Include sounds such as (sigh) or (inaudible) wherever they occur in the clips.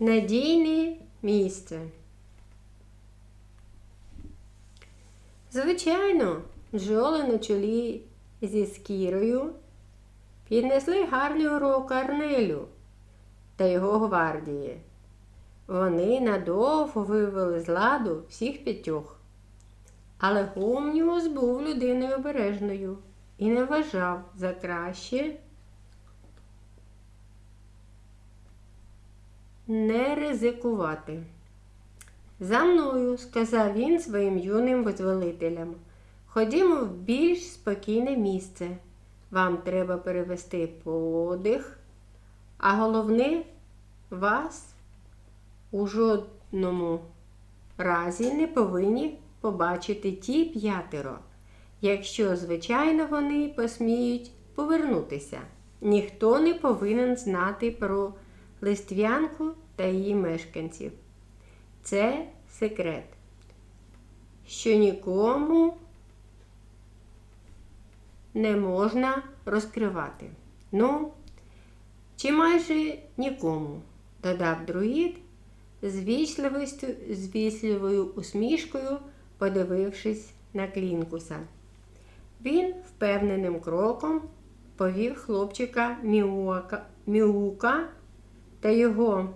Надійне місце. Звичайно, бджоли на чолі зі скірою піднесли гарний урок Арнелю та його гвардії. Вони надовго вивели з ладу всіх п'ятьох. Але Гомніус був людиною обережною і не вважав за краще не ризикувати. За мною, сказав він своїм юним визволителям. Ходімо в більш спокійне місце. Вам треба перевести подих, а головне, вас у жодному разі не повинні побачити ті п'ятеро, якщо, звичайно, вони посміють повернутися. Ніхто не повинен знати про листвянку та її мешканців. Це секрет, що нікому не можна розкривати. Ну, чи майже нікому, додав друїд з вічливою усмішкою, подивившись на клінкуса. Він впевненим кроком повів хлопчика Міука та його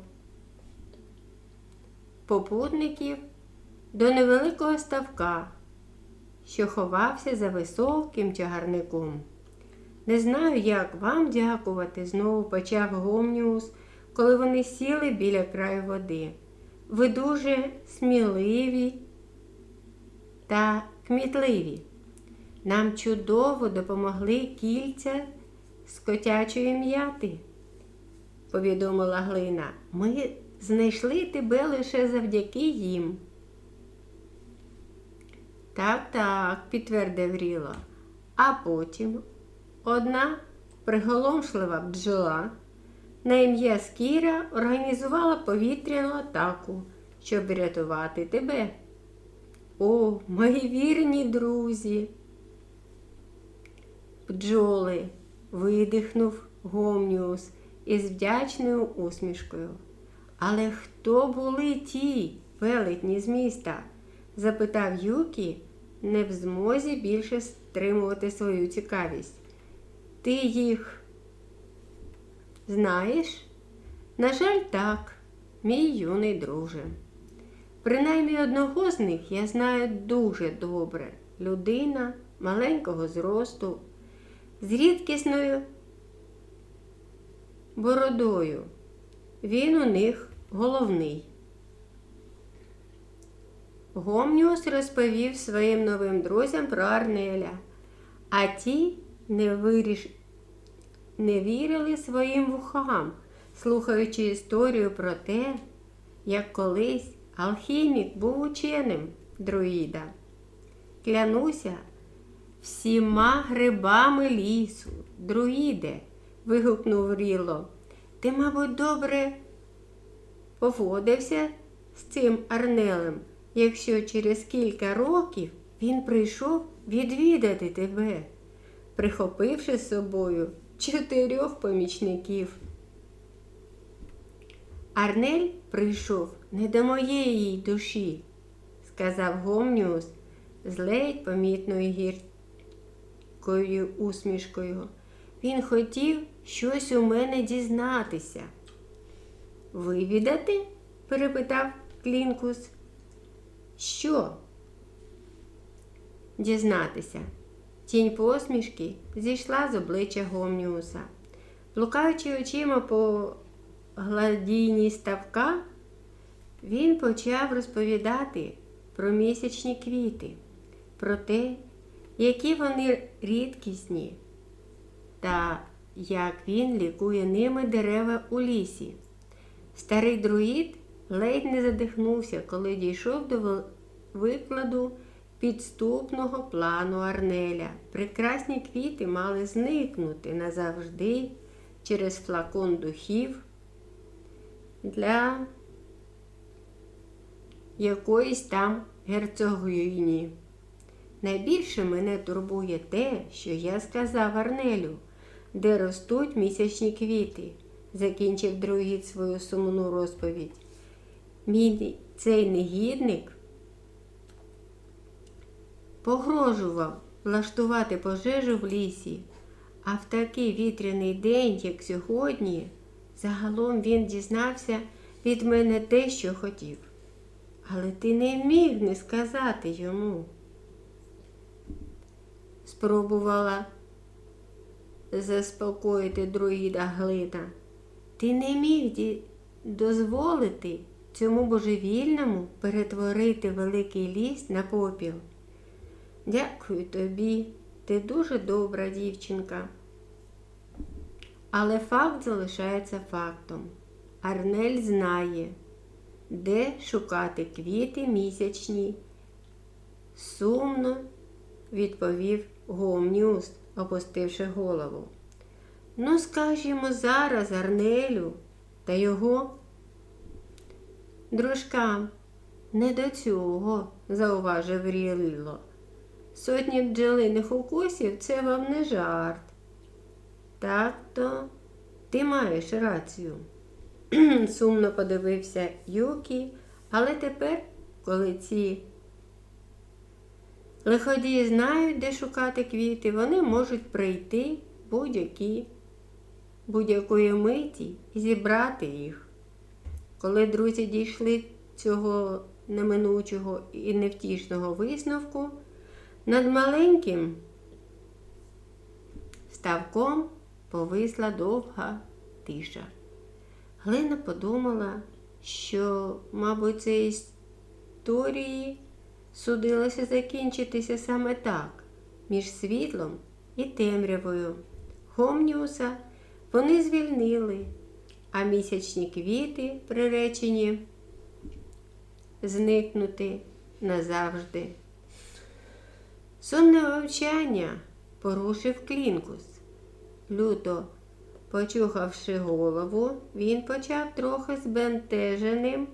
попутників до невеликого ставка, що ховався за високим чагарником. Не знаю, як вам дякувати, знову почав Гомніус, коли вони сіли біля краю води. Ви дуже сміливі та кмітливі. Нам чудово допомогли кільця з котячої м'яти, повідомила Глина. Ми знайшли тебе лише завдяки їм. Так, так, підтвердив Ріло. А потім одна приголомшлива бджола на ім'я Скіра організувала повітряну атаку, щоб врятувати тебе. О, мої вірні друзі. Бджоли, видихнув Гомніус із вдячною усмішкою. Але хто були ті велетні з міста? запитав Юкі, не в змозі більше стримувати свою цікавість. Ти їх знаєш? На жаль, так, мій юний друже. Принаймні одного з них я знаю дуже добре. Людина маленького зросту, з рідкісною бородою. Він у них головний. Гомніус розповів своїм новим друзям про Арнеля, а ті не, виріш... не вірили своїм вухам, слухаючи історію про те, як колись алхімік був ученим друїда. Клянуся всіма грибами лісу, друїде, вигукнув Ріло. Ти, мабуть, добре поводився з цим Арнелем, якщо через кілька років він прийшов відвідати тебе, прихопивши з собою чотирьох помічників. Арнель прийшов не до моєї душі, сказав Гомніус з ледь помітною гіркою усмішкою. Він хотів щось у мене дізнатися. Вивідати? перепитав Клінкус. Що? Дізнатися. Тінь посмішки зійшла з обличчя Гомніуса. Блукаючи очима по гладійній ставка, він почав розповідати про місячні квіти, про те, які вони рідкісні, та як він лікує ними дерева у лісі. Старий друїд ледь не задихнувся, коли дійшов до викладу підступного плану Арнеля. Прекрасні квіти мали зникнути назавжди через флакон духів для якоїсь там герцогині. Найбільше мене турбує те, що я сказав Арнелю, де ростуть місячні квіти. закінчив другий свою сумну розповідь. Мій цей негідник погрожував влаштувати пожежу в лісі, а в такий вітряний день, як сьогодні, загалом він дізнався від мене те, що хотів. Але ти не міг не сказати йому. Спробувала заспокоїти друїда Глита. Ти не міг дозволити цьому божевільному перетворити великий ліс на попіл. Дякую тобі, ти дуже добра дівчинка. Але факт залишається фактом. Арнель знає, де шукати квіти місячні. Сумно відповів Гомніус, опустивши голову. Ну, скажімо зараз Арнелю та його дружкам. Не до цього, зауважив Рілло. Сотні бджолиних укусів це вам не жарт. Так то ти маєш рацію. (clears throat) Сумно подивився Юкі, але тепер, коли ці лиходії знають, де шукати квіти, вони можуть прийти будь-які будь-якої миті і зібрати їх. Коли друзі дійшли цього неминучого і невтішного висновку, над маленьким ставком повисла довга тиша. Глина подумала, що, мабуть, це історії судилося закінчитися саме так, між світлом і темрявою. Гомніуса вони звільнили, а місячні квіти приречені зникнути назавжди. Сумне мовчання порушив клінкус. Люто почухавши голову, він почав трохи збентеженим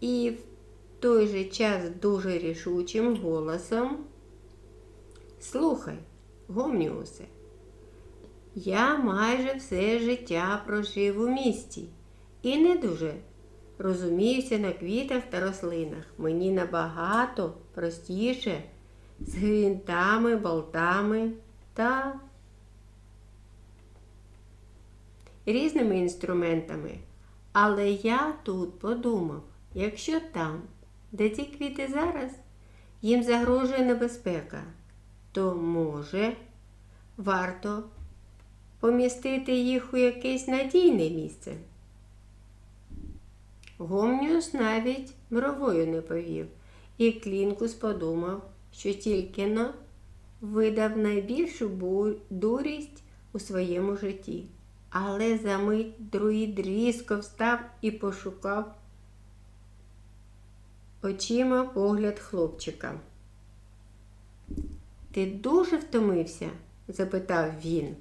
і той же час дуже рішучим голосом. Слухай, Гомніусе, я майже все життя прожив у місті і не дуже розуміюся на квітах та рослинах. Мені набагато простіше з гвинтами, болтами та різними інструментами. Але я тут подумав, якщо там, де ці квіти зараз, їм загрожує небезпека, то може варто помістити їх у якесь надійне місце. Гомніус навіть бровою не повів, і Клінкус подумав, що тільки но видав найбільшу дурість у своєму житті. Але за мить друїд різко встав і пошукав очима погляд хлопчика. Ти дуже втомився? запитав він.